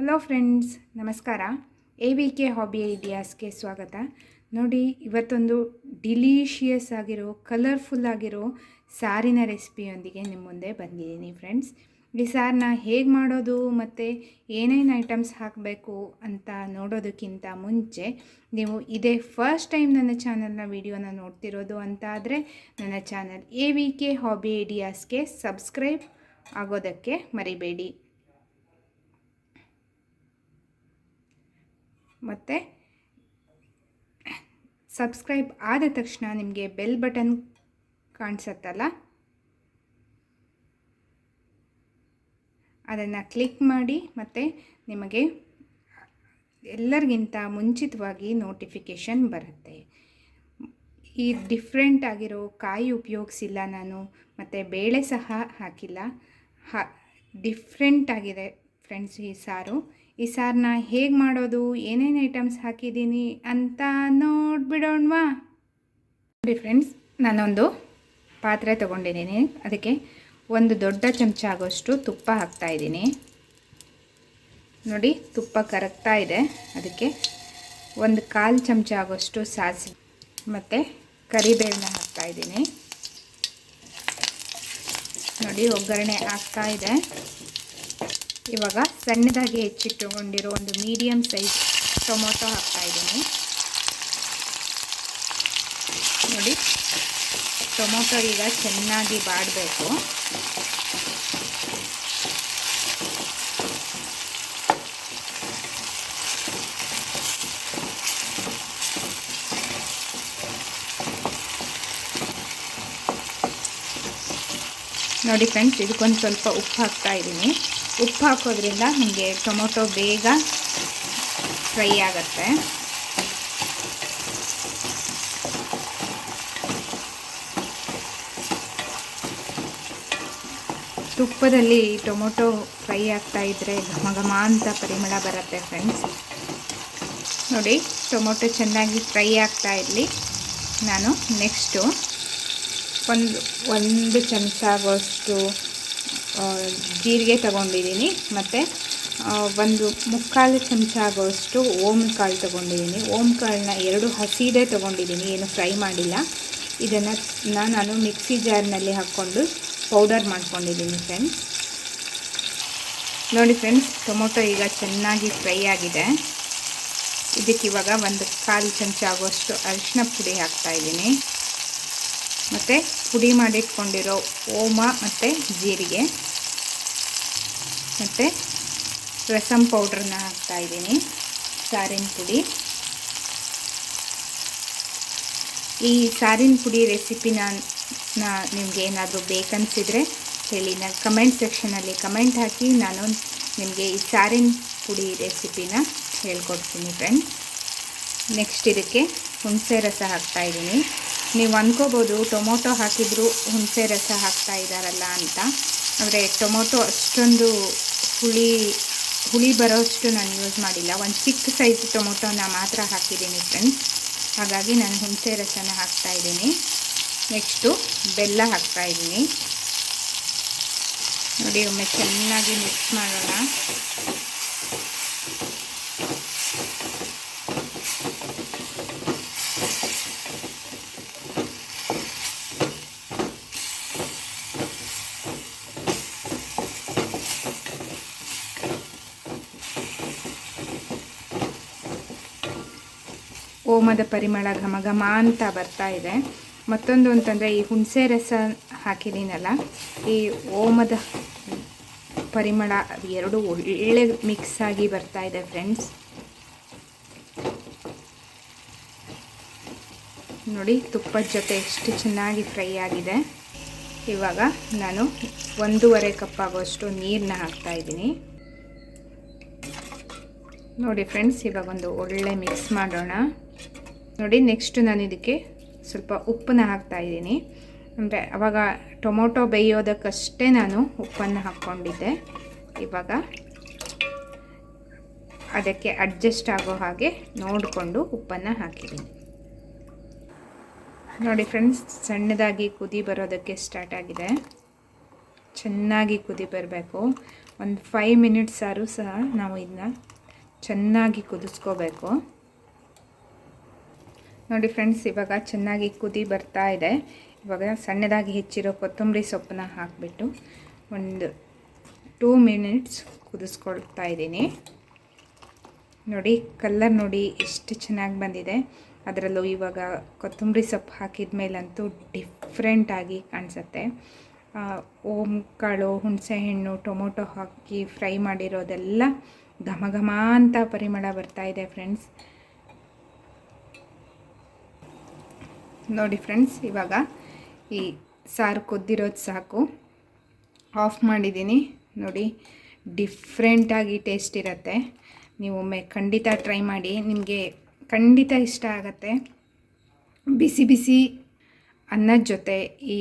Hello friends, ನಮಸ್ಕಾರ. A V K hobby ಐಡಿಯಾಸ್ಗೆ ಸ್ವಾಗತ. ನೋಡಿ, ಇವತ್ತೊಂದು ಡಿಲೀಷಿಯಸ್ ಆಗಿರೋ, ಕಲರ್ಫುಲ್ ಆಗಿರೋ ಸಾರಿನ ರೆಸಿಪಿಯೊಂದಿಗೆ ನಿಮ್ಮ ಮುಂದೆ ಬಂದಿದ್ದೀನಿ ಫ್ರೆಂಡ್ಸ್. ಈ ಸಾರನ್ನ ಹೇಗೆ ಮಾಡೋದು, ಮತ್ತು ಏನೇನು ಐಟಮ್ಸ್ ಹಾಕಬೇಕು ಅಂತ ನೋಡೋದಕ್ಕಿಂತ ಮುಂಚೆ, ನೀವು ಇದೇ ಫಸ್ಟ್ ಟೈಮ್ ನನ್ನ ಚಾನಲ್ನ ವಿಡಿಯೋನ ನೋಡ್ತಿರೋದು ಅಂತ ಆದರೆ, ನನ್ನ channel A V K hobby ಐಡಿಯಾಸ್ಗೆ subscribe ಆಗೋದಕ್ಕೆ ಮರಿಬೇಡಿ. ಮತ್ತು ಸಬ್ಸ್ಕ್ರೈಬ್ ಆದ ತಕ್ಷಣ ನಿಮಗೆ ಬೆಲ್ ಬಟನ್ ಕಾಣಿಸತ್ತಲ್ಲ? ಅದನ್ನು ಕ್ಲಿಕ್ ಮಾಡಿ ಮತ್ತು ನಿಮಗೆ ಎಲ್ಲರಿಗಿಂತ ಮುಂಚಿತವಾಗಿ ನೋಟಿಫಿಕೇಷನ್ ಬರುತ್ತೆ. ಈ ಡಿಫ್ರೆಂಟ್ ಆಗಿರೋ ಕಾಯಿ ಉಪಯೋಗಿಸಿಲ್ಲ ನಾನು, ಮತ್ತು ಬೇಳೆ ಸಹ ಹಾಕಿಲ್ಲ. ಹಾ ಡಿಫ್ರೆಂಟ್ ಆಗಿದೆ ಫ್ರೆಂಡ್ಸ್ ಈ ಸಾರು. ಈ ಸಾರನ್ನ ಹೇಗೆ ಮಾಡೋದು? ಏನೇನು ಐಟಮ್ಸ್ ಹಾಕಿದ್ದೀನಿ ಅಂತ ನೋಡ್ಬಿಡೋಣವಾ? ನೋಡಿ ಫ್ರೆಂಡ್ಸ್, ನಾನೊಂದು ಪಾತ್ರೆ ತೊಗೊಂಡಿದ್ದೀನಿ. ಅದಕ್ಕೆ ಒಂದು ದೊಡ್ಡ ಚಮಚ ಆಗೋಷ್ಟು ತುಪ್ಪ ಹಾಕ್ತಾಯಿದ್ದೀನಿ ನೋಡಿ, ತುಪ್ಪ ಕರಗ್ತಾ ಇದೆ. ಅದಕ್ಕೆ ಒಂದು ಕಾಲು ಚಮಚ ಆಗೋಷ್ಟು ಸಾಸಿವೆ ಮತ್ತು ಕರಿಬೇವನ್ನ ಹಾಕ್ತಾಯಿದ್ದೀನಿ ನೋಡಿ, ಒಗ್ಗರಣೆ ಆಗ್ತಾ ಇದೆ. ಇವಾಗ ಸಣ್ಣದಾಗಿ ಹೆಚ್ಚಿಟ್ಟುಕೊಂಡಿರೋ ಒಂದು ಮೀಡಿಯಮ್ ಸೈಜ್ ಟೊಮೊಟೊ ಹಾಕ್ತಾ ಇದ್ದೀನಿ. ನೋಡಿ ಟೊಮೊಟೊ ಈಗ ಚೆನ್ನಾಗಿ ಬಾಡಬೇಕು. ನೋಡಿ ಫ್ರೆಂಡ್ಸ್ ಇದಕ್ಕೊಂದು ಸ್ವಲ್ಪ ಉಪ್ಪು ಹಾಕ್ತಾ ಇದ್ದೀನಿ. ಉಪ್ಪು ಹಾಕೋದ್ರಿಂದ ನಿಮಗೆ ಟೊಮೊಟೊ ಬೇಗ ಫ್ರೈ ಆಗುತ್ತೆ. ತುಪ್ಪದಲ್ಲಿ ಟೊಮೊಟೊ ಫ್ರೈ ಆಗ್ತಾ ಇದ್ದರೆ ಘಮ ಅಂತ ಪರಿಮಳ ಬರುತ್ತೆ ಫ್ರೆಂಡ್ಸ್ ನೋಡಿ, ಟೊಮೊಟೊ ಚೆನ್ನಾಗಿ ಫ್ರೈ ಆಗ್ತಾ ಇರಲಿ. ನಾನು ನೆಕ್ಸ್ಟು ಒಂದು ಒಂದು ಚಮಚ ಆಗೋಷ್ಟು ಜೀರಿಗೆ ತಗೊಂಡಿದ್ದೀನಿ. ಮತ್ತು ಒಂದು ಮುಕ್ಕಾಲು ಚಮಚ ಆಗೋಷ್ಟು ಓಮ್ ಕಾಳು ತೊಗೊಂಡಿದ್ದೀನಿ. ಓಮ್ ಕಾಳನ್ನ ಎರಡು ಹಸಿದೇ ತೊಗೊಂಡಿದ್ದೀನಿ. ಏನು ಫ್ರೈ ಮಾಡಿಲ್ಲ. ಇದನ್ನು ನಾನು ಮಿಕ್ಸಿ ಜಾರ್ನಲ್ಲಿ ಹಾಕ್ಕೊಂಡು ಪೌಡರ್ ಮಾಡ್ಕೊಂಡಿದ್ದೀನಿ ಫ್ರೆಂಡ್ಸ್ ನೋಡಿ ಫ್ರೆಂಡ್ಸ್ ಟೊಮೊಟೊ ಈಗ ಚೆನ್ನಾಗಿ ಫ್ರೈ ಆಗಿದೆ. ಇದಕ್ಕೆ ಇವಾಗ ಒಂದು ಕಾಲು ಚಮಚ ಆಗುವಷ್ಟು ಅರಿಶಿನ ಪುಡಿ ಹಾಕ್ತಾಯಿದ್ದೀನಿ ಮತ್ತು ಪುಡಿ ಮಾಡಿಟ್ಕೊಂಡಿರೋ ಓಮ ಮತ್ತು ಜೀರಿಗೆ. ಮತ್ತು ರಸಮ್ ಪೌಡ್ರನ್ನ ಹಾಕ್ತಾಯಿದ್ದೀನಿ ಸಾರಿನ ಪುಡಿ. ಈ ಸಾರಿನ ಪುಡಿ ರೆಸಿಪಿನ ನಿಮಗೆ ಏನಾದರೂ ಬೇಕನ್ಸಿದ್ರೆ ಹೇಳಿ ನಾನು ಕಮೆಂಟ್ ಸೆಕ್ಷನಲ್ಲಿ ಕಮೆಂಟ್ ಹಾಕಿ ನಾನು ನಿಮಗೆ ಈ ಸಾರಿನ ಪುಡಿ ರೆಸಿಪಿನ ಹೇಳ್ಕೊಡ್ತೀನಿ ಫ್ರೆಂಡ್ ನೆಕ್ಸ್ಟ್ ಇದಕ್ಕೆ ಹುಣಸೆ ರಸ ಹಾಕ್ತಾಯಿದ್ದೀನಿ ನೀವು ಅಂದ್ಕೋಬೋದು ಟೊಮೊಟೊ ಹಾಕಿದರೂ ಹುಣಸೆ ರಸ ಹಾಕ್ತಾ ಇದ್ದಾರಲ್ಲ ಅಂತ. ಆದರೆ ಟೊಮೊಟೊ ಅಷ್ಟೊಂದು ಹುಳಿ ಹುಳಿ ಬರೋಷ್ಟು ನಾನು ಯೂಸ್ ಮಾಡಿಲ್ಲ. ಒಂದು ಚಿಕ್ಕ ಸೈಜ್ ಟೊಮೊಟೊನ ಮಾತ್ರ ಹಾಕಿದ್ದೀನಿ ಫ್ರೆಂಡ್ಸ್ ಹಾಗಾಗಿ ನಾನು ಹುಣಸೆ ರಸನ ಹಾಕ್ತಾ ಇದ್ದೀನಿ. ನೆಕ್ಸ್ಟು ಬೆಲ್ಲ ಹಾಕ್ತಾ ಇದ್ದೀನಿ. ನೋಡಿ ಒಮ್ಮೆ ಚೆನ್ನಾಗಿ ಮಿಕ್ಸ್ ಮಾಡೋಣ. ಓಮದ ಪರಿಮಳ ಘಮ ಘಮ ಅಂತ ಬರ್ತಾ ಇದೆ. ಮತ್ತೊಂದು ಅಂತಂದರೆ ಈ ಹುಣಸೆ ರಸ ಹಾಕಿದ್ದೀನಲ್ಲ, ಈ ಓಮದ ಪರಿಮಳ ಎರಡು ಒಳ್ಳೆ ಮಿಕ್ಸ್ ಆಗಿ ಬರ್ತಾ ಇದೆ ಫ್ರೆಂಡ್ಸ್ ನೋಡಿ, ತುಪ್ಪದ ಜೊತೆ ಎಷ್ಟು ಚೆನ್ನಾಗಿ ಫ್ರೈ ಆಗಿದೆ. ಇವಾಗ ನಾನು ಒಂದೂವರೆ ಕಪ್ ಆಗೋಷ್ಟು ನೀರನ್ನ ಹಾಕ್ತಾಯಿದ್ದೀನಿ ನೋಡಿ ಫ್ರೆಂಡ್ಸ್ ಇವಾಗ ಒಂದು ಒಳ್ಳೆ ಮಿಕ್ಸ್ ಮಾಡೋಣ. ನೋಡಿ ನೆಕ್ಸ್ಟ್ ನಾನು ಇದಕ್ಕೆ ಸ್ವಲ್ಪ ಉಪ್ಪನ್ನ ಹಾಕ್ತಾಯಿದ್ದೀನಿ ಅಂದರೆ ಅವಾಗ ಟೊಮೊಟೊ ಬೇಯೋದಕ್ಕಷ್ಟೇ ನಾನು ಉಪ್ಪನ್ನು ಹಾಕ್ಕೊಂಡಿದ್ದೆ. ಇವಾಗ ಅದಕ್ಕೆ ಅಡ್ಜಸ್ಟ್ ಆಗೋ ಹಾಗೆ ನೋಡಿಕೊಂಡು ಉಪ್ಪನ್ನು ಹಾಕಿದ್ದೀನಿ. ನೋಡಿ ಫ್ರೆಂಡ್ಸ್ ಸಣ್ಣದಾಗಿ ಕುದಿ ಬರೋದಕ್ಕೆ ಸ್ಟಾರ್ಟ್ ಆಗಿದೆ. ಚೆನ್ನಾಗಿ ಕುದಿ ಬರಬೇಕು. ಒಂದು ಫೈವ್ ಮಿನಿಟ್ಸ್ ಸಾರು ಸಹ ನಾವು ಇದನ್ನ ಚೆನ್ನಾಗಿ ಕುದಿಸ್ಕೋಬೇಕು. ನೋಡಿ ಫ್ರೆಂಡ್ಸ್, ಇವಾಗ ಚೆನ್ನಾಗಿ ಕುದಿ ಬರ್ತಾ ಇದೆ. ಇವಾಗ ಸಣ್ಣದಾಗಿ ಹೆಚ್ಚಿರೋ ಕೊತ್ತಂಬರಿ ಸೊಪ್ಪನ್ನ ಹಾಕಿಬಿಟ್ಟು ಒಂದು ಟೂ ಮಿನಿಟ್ಸ್ ಕುದಿಸ್ಕೊಳ್ತಾ ಇದ್ದೀನಿ. ನೋಡಿ ಕಲ್ಲರ್ ನೋಡಿ ಎಷ್ಟು ಚೆನ್ನಾಗಿ ಬಂದಿದೆ. ಅದರಲ್ಲೂ ಇವಾಗ ಕೊತ್ತಂಬರಿ ಸೊಪ್ಪು ಹಾಕಿದ ಮೇಲಂತೂ ಡಿಫ್ರೆಂಟಾಗಿ ಕಾಣಿಸುತ್ತೆ. ಓಮ್, ಕಾಳು ಹುಣಸೆಹಣ್ಣು ಟೊಮೊಟೊ ಹಾಕಿ ಫ್ರೈ ಮಾಡಿರೋದೆಲ್ಲ ಘಮ ಘಮ ಅಂತ ಪರಿಮಳ ಬರ್ತಾ ಇದೆ ಫ್ರೆಂಡ್ಸ್. ನೋಡಿ ಫ್ರೆಂಡ್ಸ್ ಇವಾಗ ಈ ಸಾರು ಕುದ್ದಿರೋದು ಸಾಕು. ಆಫ್ ಮಾಡಿದ್ದೀನಿ. ನೋಡಿ ಡಿಫ್ರೆಂಟಾಗಿ ಟೇಸ್ಟ್ ಇರುತ್ತೆ. ನೀವು ಒಮ್ಮೆ ಖಂಡಿತ ಟ್ರೈ ಮಾಡಿ. ನಿಮಗೆ ಖಂಡಿತ ಇಷ್ಟ ಆಗುತ್ತೆ. ಬಿಸಿ ಬಿಸಿ ಅನ್ನದ ಜೊತೆ ಈ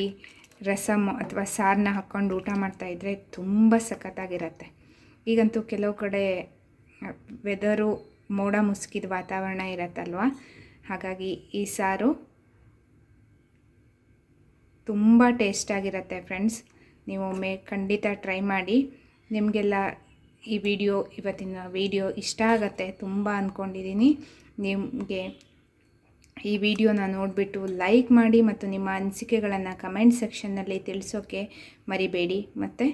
ರಸಮ್ ಅಥವಾ ಸಾರನ್ನ ಹಾಕ್ಕೊಂಡು ಊಟ ಮಾಡ್ತಾಯಿದ್ರೆ ತುಂಬ ಸಖತ್ತಾಗಿರತ್ತೆ. ಈಗಂತೂ ಕೆಲವು ಕಡೆ ವೆದರು ಮೋಡ ಮುಸುಕಿದ ವಾತಾವರಣ ಇರತ್ತಲ್ವ? ಹಾಗಾಗಿ ಈ ಸಾರು ತುಂಬ ಟೇಸ್ಟಾಗಿರುತ್ತೆ ಫ್ರೆಂಡ್ಸ್. ನೀವು ಒಮ್ಮೆ ಖಂಡಿತ ಟ್ರೈ ಮಾಡಿ. ನಿಮಗೆಲ್ಲ ಈ ವಿಡಿಯೋ, ಇವತ್ತಿನ ವಿಡಿಯೋ ಇಷ್ಟ ಆಗುತ್ತೆ ತುಂಬ ಅಂದ್ಕೊಂಡಿದ್ದೀನಿ ನಿಮಗೆ ಈ ವಿಡಿಯೋನ ನೋಡಿಬಿಟ್ಟು ಲೈಕ್ ಮಾಡಿ ಮತ್ತು ನಿಮ್ಮ ಅನಿಸಿಕೆಗಳನ್ನು ಕಮೆಂಟ್ ಸೆಕ್ಷನ್ನಲ್ಲಿ ತಿಳಿಸೋಕ್ಕೆ ಮರಿಬೇಡಿ. ಮತ್ತು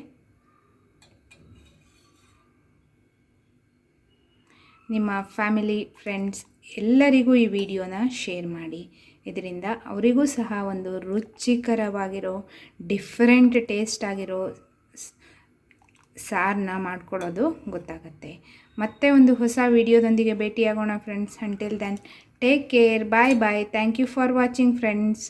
ನಿಮ್ಮ ಫ್ಯಾಮಿಲಿ, ಫ್ರೆಂಡ್ಸ್ ಎಲ್ಲರಿಗೂ ಈ ವಿಡಿಯೋನ ಶೇರ್ ಮಾಡಿ. ಇದರಿಂದ ಅವರಿಗೂ ಸಹ ಒಂದು ರುಚಿಕರವಾಗಿರೋ ಡಿಫ್ರೆಂಟ್ ಟೇಸ್ಟ್ ಆಗಿರೋ ಸಾರನ್ನ ಮಾಡ್ಕೊಳ್ಳೋದು ಗೊತ್ತಾಗುತ್ತೆ. ಮತ್ತೆ ಒಂದು ಹೊಸ ವಿಡಿಯೋದೊಂದಿಗೆ ಭೇಟಿಯಾಗೋಣ friends until then take care bye bye thank you for watching friends